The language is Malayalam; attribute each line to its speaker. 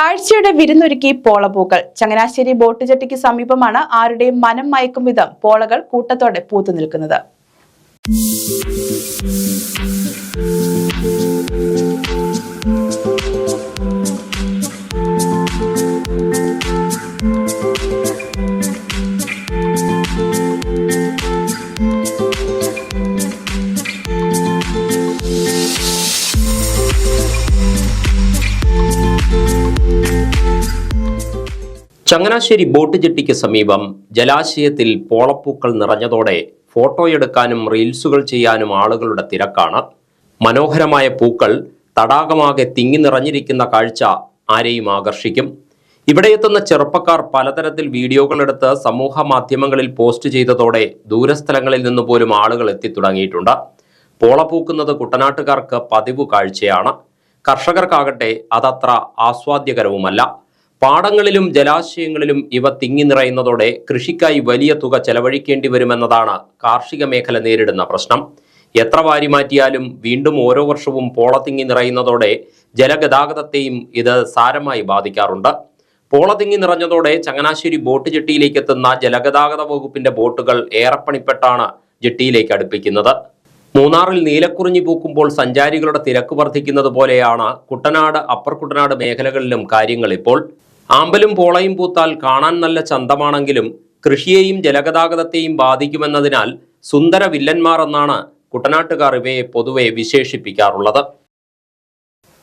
Speaker 1: കാഴ്ചയുടെ വിരുന്നൊരുക്കി പോളപൂക്കൾ. ചങ്ങനാശ്ശേരി ബോട്ട് ജെട്ടിക്ക് സമീപമാണ് ആരുടെയും മനം മയക്കും വിധം പോളകൾ കൂട്ടത്തോടെ പൂത്തു നിൽക്കുന്നത്.
Speaker 2: ചങ്ങനാശ്ശേരി ബോട്ട് ജെട്ടിക്ക് സമീപം ജലാശയത്തിൽ പോളപ്പൂക്കൾ നിറഞ്ഞതോടെ ഫോട്ടോയെടുക്കാനും റീൽസുകൾ ചെയ്യാനും ആളുകളുടെ തിരക്കാണ്. മനോഹരമായ പൂക്കൾ തടാകമാകെ തിങ്ങി നിറഞ്ഞിരിക്കുന്ന കാഴ്ച ആരെയും ആകർഷിക്കും. ഇവിടെ എത്തുന്ന ചെറുപ്പക്കാർ പലതരത്തിൽ വീഡിയോകളെടുത്ത് സമൂഹ മാധ്യമങ്ങളിൽ പോസ്റ്റ് ചെയ്തതോടെ ദൂരസ്ഥലങ്ങളിൽ നിന്ന് പോലും ആളുകൾ എത്തിത്തുടങ്ങിയിട്ടുണ്ട് പോളപൂക്കുന്നത് കുട്ടനാട്ടുകാർക്ക് പതിവ് കാഴ്ചയാണ്. കർഷകർക്കാകട്ടെ അതത്ര ആസ്വാദ്യകരവുമല്ല. പാടങ്ങളിലും ജലാശയങ്ങളിലും ഇവ തിങ്ങി നിറയുന്നതോടെ കൃഷിക്കായി വലിയ തുക ചെലവഴിക്കേണ്ടി വരുമെന്നതാണ് കാർഷിക മേഖല നേരിടുന്ന പ്രശ്നം. എത്ര വാരി മാറ്റിയാലും വീണ്ടും ഓരോ വർഷവും പോള തിങ്ങി നിറയുന്നതോടെ ജലഗതാഗതത്തെയും ഇത് സാരമായി ബാധിക്കാറുണ്ട്. പോള തിങ്ങി നിറഞ്ഞതോടെ ചങ്ങനാശ്ശേരി ബോട്ട് ജെട്ടിയിലേക്ക് എത്തുന്ന ജലഗതാഗത വകുപ്പിന്റെ ബോട്ടുകൾ ഏറെപ്പണിപ്പെട്ടാണ് ജെട്ടിയിലേക്ക് അടുപ്പിക്കുന്നത്. മൂന്നാറിൽ നീലക്കുറിഞ്ഞി പൂക്കുമ്പോൾ സഞ്ചാരികളുടെ തിരക്ക് വർദ്ധിക്കുന്നത് പോലെയാണ് കുട്ടനാട് അപ്പർ കുട്ടനാട് മേഖലകളിലും കാര്യങ്ങൾ ഇപ്പോൾ ആമ്പലും പോളയും പൂത്താൽ കാണാൻ നല്ല ചന്തമാണെങ്കിലും കൃഷിയെയും ജലഗതാഗതത്തെയും ബാധിക്കുമെന്നതിനാൽ സുന്ദര വില്ലന്മാർ എന്നാണ് കുട്ടനാട്ടുകാർ ഇവയെ പൊതുവെ വിശേഷിപ്പിക്കാറുള്ളത്.